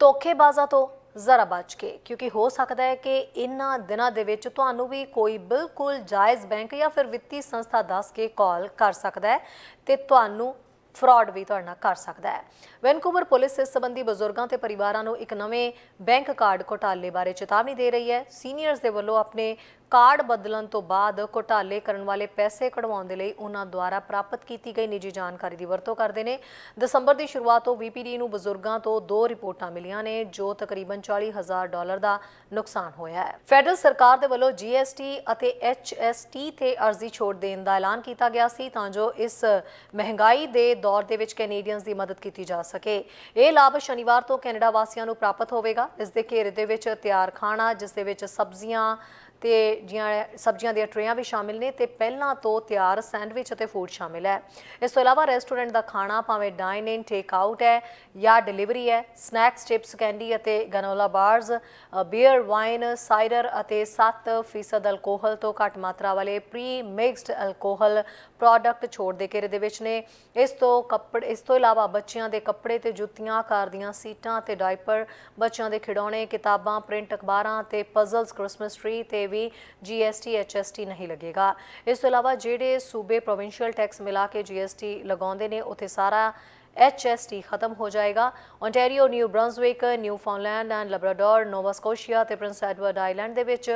ਧੋਖੇਬਾਜ਼ਾਂ ਤੋਂ ਜ਼ਰਾ ਬਚ ਕੇ, ਕਿਉਂਕਿ ਹੋ ਸਕਦਾ ਹੈ ਕਿ ਇਨ੍ਹਾਂ ਦਿਨਾਂ ਦੇ ਵਿੱਚ ਤੁਹਾਨੂੰ ਵੀ ਕੋਈ ਬਿਲਕੁਲ ਜਾਇਜ਼ ਬੈਂਕ ਜਾਂ ਫਿਰ ਵਿੱਤੀ ਸੰਸਥਾ ਦੱਸ ਕੇ ਕਾਲ ਕਰ ਸਕਦਾ ਹੈ ਤੇ ਤੁਹਾਨੂੰ ਫਰਾਡ ਵੀ ਤੁਹਾਡੇ ਨਾਲ ਕਰ ਸਕਦਾ ਹੈ। ਵੈਨਕੂਵਰ ਪੁਲਿਸ ਇਸ ਸੰਬੰਧੀ ਬਜ਼ੁਰਗਾਂ ਤੇ ਪਰਿਵਾਰਾਂ ਨੂੰ ਇੱਕ ਨਵੇਂ ਬੈਂਕ ਕਾਰਡ ਘੋਟਾਲੇ ਬਾਰੇ ਚੇਤਾਵਨੀ ਦੇ ਰਹੀ ਹੈ। ਸੀਨੀਅਰਸ ਦੇ ਵੱਲੋਂ ਆਪਣੇ ਕਾਰਡ ਬਦਲਣ ਤੋਂ ਬਾਅਦ ਘੁਟਾਲੇ ਕਰਨ ਵਾਲੇ ਪੈਸੇ ਕਢਵਾਉਣ ਦੇ ਲਈ ਉਹਨਾਂ ਦੁਆਰਾ ਪ੍ਰਾਪਤ ਕੀਤੀ ਗਈ ਨਿੱਜੀ ਜਾਣਕਾਰੀ ਦੀ ਵਰਤੋਂ ਕਰਦੇ ਨੇ। ਦਸੰਬਰ ਦੀ ਸ਼ੁਰੂਆਤ ਤੋਂ VPD ਨੂੰ ਬਜ਼ੁਰਗਾਂ ਤੋਂ ਦੋ ਰਿਪੋਰਟਾਂ ਮਿਲੀਆਂ ਨੇ, ਜੋ ਤਕਰੀਬਨ 40000 ਡਾਲਰ ਦਾ ਨੁਕਸਾਨ ਹੋਇਆ ਹੈ। ਫੈਡਰਲ ਸਰਕਾਰ ਦੇ ਵੱਲੋਂ GST ਅਤੇ HST ਤੇ ਅਰਜ਼ੀ ਛੋਟ ਦੇਣ ਦਾ ਐਲਾਨ ਕੀਤਾ ਗਿਆ ਸੀ, ਤਾਂ ਜੋ ਇਸ ਮਹਿੰਗਾਈ ਦੇ ਦੌਰ ਦੇ ਵਿੱਚ ਕੈਨੇਡੀਅਨਸ ਦੀ ਮਦਦ ਕੀਤੀ ਜਾ ਸਕੇ। ਇਹ ਲਾਭ ਸ਼ਨੀਵਾਰ ਤੋਂ ਕੈਨੇਡਾ ਵਾਸੀਆਂ ਨੂੰ ਪ੍ਰਾਪਤ ਹੋਵੇਗਾ। ਇਸ ਦੇ ਘੇਰੇ ਦੇ ਵਿੱਚ ਤਿਆਰ ਖਾਣਾ, ਜਿਸ ਦੇ ਵਿੱਚ ਸਬਜ਼ੀਆਂ ਤੇ ਜੀਆਂ ਸਬਜ਼ੀਆਂ ਦੀਆਂ ਟਰੇਆਂ ਵੀ ਸ਼ਾਮਿਲ ਨੇ ਤੇ ਪਹਿਲਾਂ ਤੋਂ ਤਿਆਰ ਸੈਂਡਵਿਚ ਅਤੇ ਫੂਡ ਸ਼ਾਮਿਲ ਹੈ। ਇਸ ਤੋਂ ਇਲਾਵਾ ਰੈਸਟੋਰੈਂਟ ਦਾ ਖਾਣਾ ਭਾਵੇਂ ਡਾਈਨ ਇਨ ਟੇਕ ਆਊਟ ਹੈ ਜਾਂ ਡਿਲੀਵਰੀ ਹੈ। ਸਨੈਕਸ, ਚਿਪਸ, ਕੈਂਡੀ ਅਤੇ granola bars beer, wine cider ਅਤੇ 7% ਅਲਕੋਹਲ ਤੋਂ ਘੱਟ ਮਾਤਰਾ ਵਾਲੇ ਪ੍ਰੀ ਮਿਕਸਡ ਅਲਕੋਹਲ ਪ੍ਰੋਡਕਟ ਛੋੜ ਦੇ ਘੇਰੇ ਦੇ ਵਿੱਚ ਨੇ। ਇਸ ਤੋਂ ਕੱਪੜੇ, ਇਸ ਤੋਂ ਇਲਾਵਾ ਬੱਚਿਆਂ ਦੇ ਕੱਪੜੇ ਤੇ ਜੁੱਤੀਆਂ ਕਾਰ ਦੀਆਂ ਸੀਟਾਂ ਤੇ ਡਾਈਪਰ ਬੱਚਿਆਂ ਦੇ ਖਿਡੌਣੇ, ਕਿਤਾਬਾਂ, ਪ੍ਰਿੰਟ ਅਖਬਾਰਾਂ ਤੇ ਪਜ਼ਲਸ, ਕ੍ਰਿਸਮਸ ਟਰੀ ਤੇ ਵੀ GST HST ਨਹੀਂ ਲੱਗੇਗਾ। ਇਸ ਤੋਂ ਇਲਾਵਾ ਜਿਹੜੇ ਸੂਬੇ ਪ੍ਰੋਵਿੰਸ਼ੀਅਲ ਟੈਕਸ ਮਿਲਾ ਕੇ GST ਲਗਾਉਂਦੇ ਨੇ, ਉੱਥੇ ਸਾਰਾ HST ਖਤਮ ਹੋ ਜਾਏਗਾ। Ontario New Brunswick Newfoundland and Labrador Nova Scotia ਤੇ ਪ੍ਰਿੰਸ ਐਡਵਰਡ ਆਈਲੈਂਡ ਦੇ ਵਿੱਚ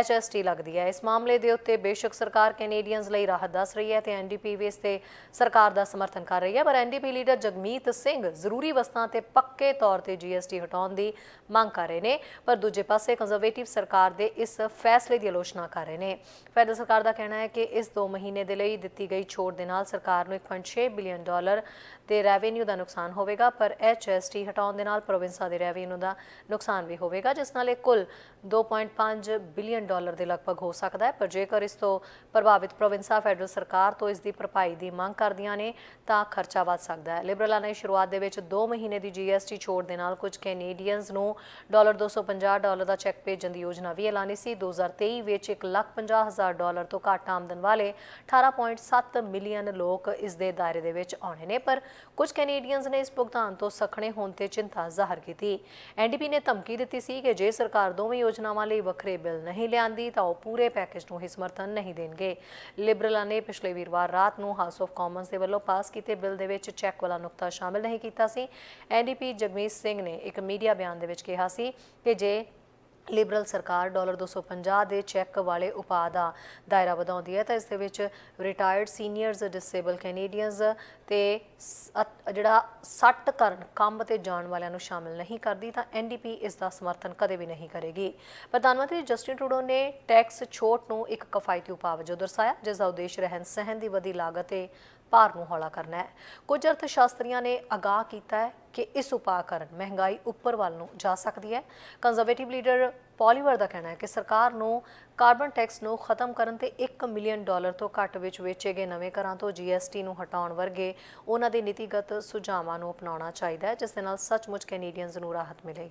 HST ਲੱਗਦੀ ਹੈ। ਇਸ ਮਾਮਲੇ ਦੇ ਉੱਤੇ ਬੇਸ਼ੱਕ ਸਰਕਾਰ ਕੈਨੇਡੀਅਨਸ ਲਈ ਰਾਹਤ ਦੱਸ ਰਹੀ ਹੈ ਤੇ ਐਨਡੀਪੀ ਵੀ ਇਸ ਤੇ ਸਰਕਾਰ ਦਾ ਸਮਰਥਨ ਕਰ ਰਹੀ ਹੈ। ਪਰ ਐਨਡੀਪੀ ਲੀਡਰ ਜਗਮੀਤ ਸਿੰਘ ਜ਼ਰੂਰੀ ਵਸਤਾਂ ਤੇ ਪੱਕੇ ਤੌਰ ਤੇ GST ਹਟਾਉਣ ਦੀ ਮੰਗ ਕਰ ਰਹੇ ਨੇ, ਪਰ ਦੂਜੇ ਪਾਸੇ ਕੰਜ਼ਰਵੇਟਿਵ ਸਰਕਾਰ ਦੇ ਇਸ ਫੈਸਲੇ ਦੀ ਆਲੋਚਨਾ ਕਰ ਰਹੇ ਨੇ। ਫੈਡਰਲ ਸਰਕਾਰ ਦਾ ਕਹਿਣਾ ਹੈ ਕਿ ਇਸ 2 ਮਹੀਨੇ ਦੇ ਲਈ ਦਿੱਤੀ ਗਈ ਛੋਟ ਦੇ ਨਾਲ ਸਰਕਾਰ ਨੂੰ 1.6 ਬਿਲੀਅਨ ਡਾਲਰ ਦੇ ਰੈਵਨਿਊ ਦਾ ਨੁਕਸਾਨ ਹੋਵੇਗਾ ਪਰ HST ਹਟਾਉਣ ਦੇ ਨਾਲ ਪ੍ਰੋਵਿੰਸਾਂ ਦੇ ਰੈਵਨਿਊ ਦਾ ਨੁਕਸਾਨ ਵੀ ਹੋਵੇਗਾ ਜਿਸ ਨਾਲ ਇਹ ਕੁੱਲ 2.5 ਬਿਲੀਅਨ ਡਾਲਰ ਦੇ ਲਗਭਗ ਹੋ ਸਕਦਾ ਹੈ। ਪਰ ਜੇਕਰ ਇਸ ਤੋਂ ਪ੍ਰਭਾਵਿਤ ਪ੍ਰੋਵਿੰਸਾਂ ਫੈਡਰਲ ਸਰਕਾਰ ਤੋਂ ਇਸ ਦੀ ਭਰਪਾਈ ਦੀ ਮੰਗ ਕਰਦੀਆਂ ਨੇ ਤਾਂ ਖਰਚਾ ਵੱਧ ਸਕਦਾ ਹੈ। ਲਿਬਰਲਾਂ ਨੇ ਸ਼ੁਰੂਆਤ ਦੇ ਵਿੱਚ 2 ਮਹੀਨੇ ਦੀ GST ਛੋੜ ਦੇ ਨਾਲ ਕੁਝ ਕੈਨੇਡੀਅਨਸ ਨੂੰ ਡਾਲਰ 250 ਡਾਲਰ ਦਾ ਚੈੱਕ ਭੇਜਣ ਦੀ ਯੋਜਨਾ ਵੀ ਐਲਾਨੀ ਸੀ। 2023 ਵਿੱਚ 1,50,000 ਡਾਲਰ ਤੋਂ ਘੱਟ ਆਮਦਨ ਵਾਲੇ 18.7 ਮਿਲੀਅਨ ਲੋਕ ਇਸ ਦੇ ਦਾਇਰੇ ਦੇ ਵਿੱਚ ਆਉਣੇ ਨੇ। ਪਰ ਕੁਝ ਕੁਝ ਕੈਨੇਡੀਅਨਸ ਨੇ ਇਸ ਭੁਗਤਾਨ ਤੋਂ ਸਖਣੇ ਹੋਣ ਤੇ ਚਿੰਤਾ ਜ਼ਾਹਰ ਕੀਤੀ। ਐਨਡੀਪੀ ਨੇ ਧਮਕੀ ਦਿੱਤੀ ਸੀ ਕਿ ਜੇ ਸਰਕਾਰ ਦੋਵੇਂ ਯੋਜਨਾਵਾਂ ਲਈ ਵੱਖਰੇ ਬਿੱਲ ਨਹੀਂ ਲਿਆਂਦੀ, ਤਾਂ ਉਹ ਪੂਰੇ ਪੈਕੇਜ ਨੂੰ ਹੀ ਸਮਰਥਨ ਨਹੀਂ ਦੇਣਗੇ। ਲਿਬਰਲਾਂ ਨੇ ਪਿਛਲੇ ਵੀਰਵਾਰ ਰਾਤ ਨੂੰ ਹਾਊਸ ਆਫ ਕਾਮਨਸ ਦੇ ਵੱਲੋਂ ਪਾਸ ਕੀਤੇ ਬਿੱਲ ਦੇ ਵਿੱਚ ਚੈੱਕ ਵਾਲਾ ਨੁਕਤਾ ਸ਼ਾਮਿਲ ਨਹੀਂ ਕੀਤਾ ਸੀ। ਐਨਡੀਪੀ ਜਗਮੀਤ ਸਿੰਘ ਨੇ ਇੱਕ ਮੀਡੀਆ ਬਿਆਨ ਦੇ ਵਿੱਚ ਕਿਹਾ ਸੀ ਕਿ ਜੇ ਲਿਬਰਲ ਸਰਕਾਰ ਡਾਲਰ 250 ਦੇ ਚੈੱਕ ਵਾਲੇ ਉਪਾਅ ਦਾ ਦਾਇਰਾ ਵਧਾਉਂਦੀ ਹੈ, ਤਾਂ ਇਸ ਦੇ ਵਿੱਚ ਰਿਟਾਇਰਡ ਸੀਨੀਅਰਸ ਡਿਸੇਬਲ ਕੈਨੇਡੀਅਨਸ ਤੇ ਜਿਹੜਾ ਸੱਟ ਕਰਨ, ਕੰਮ ਤੇ ਜਾਣ ਵਾਲਿਆਂ ਨੂੰ ਸ਼ਾਮਿਲ ਨਹੀਂ ਕਰਦੀ, ਤਾਂ ਐਨਡੀਪੀ ਇਸ ਦਾ ਸਮਰਥਨ ਕਦੇ ਵੀ ਨਹੀਂ ਕਰੇਗੀ। ਪ੍ਰਧਾਨ ਮੰਤਰੀ ਜਸਟਿਨ ਟਰੂਡੋ ਨੇ ਟੈਕਸ ਛੋਟ ਨੂੰ ਇੱਕ ਕਿਫਾਇਤੀ ਉਪਾਅ ਵਜੋਂ ਦਰਸਾਇਆ, ਜਿਸ ਦਾ ਉਦੇਸ਼ ਰਹਿਣ ਸਹਿਣ ਦੀ ਵਧੀ ਲਾਗਤ ਤੇ ਭਾਰ ਨੂੰ ਹੌਲਾ ਕਰਨਾ ਹੈ। ਕੁਝ ਅਰਥ ਸ਼ਾਸਤਰੀਆਂ ਨੇ ਅਗਾਹ ਕੀਤਾ ਹੈ ਕਿ ਇਸ ਉਪਾਅ ਕਾਰਨ ਮਹਿੰਗਾਈ ਉੱਪਰ ਵੱਲ ਨੂੰ ਜਾ ਸਕਦੀ ਹੈ। ਕੰਜ਼ਰਵੇਟਿਵ ਲੀਡਰ ਪੋਲੀਵਰ ਦਾ ਕਹਿਣਾ ਹੈ ਕਿ ਸਰਕਾਰ ਨੂੰ ਕਾਰਬਨ ਟੈਕਸ ਨੂੰ ਖਤਮ ਕਰਨ ਤੇ 1 ਮਿਲੀਅਨ ਡਾਲਰ ਤੋਂ ਘੱਟ ਵਿੱਚ ਵੇਚੇ ਗਏ ਨਵੇਂ ਘਰਾਂ ਤੋਂ GST ਨੂੰ ਹਟਾਉਣ ਵਰਗੇ ਉਹਨਾਂ ਦੇ ਨੀਤੀਗਤ ਸੁਝਾਵਾਂ ਨੂੰ ਅਪਣਾਉਣਾ ਚਾਹੀਦਾ ਹੈ, ਜਿਸ ਦੇ ਨਾਲ ਸੱਚਮੁੱਚ ਕੈਨੇਡੀਅਨਜ਼ ਨੂੰ ਰਾਹਤ ਮਿਲੇਗੀ।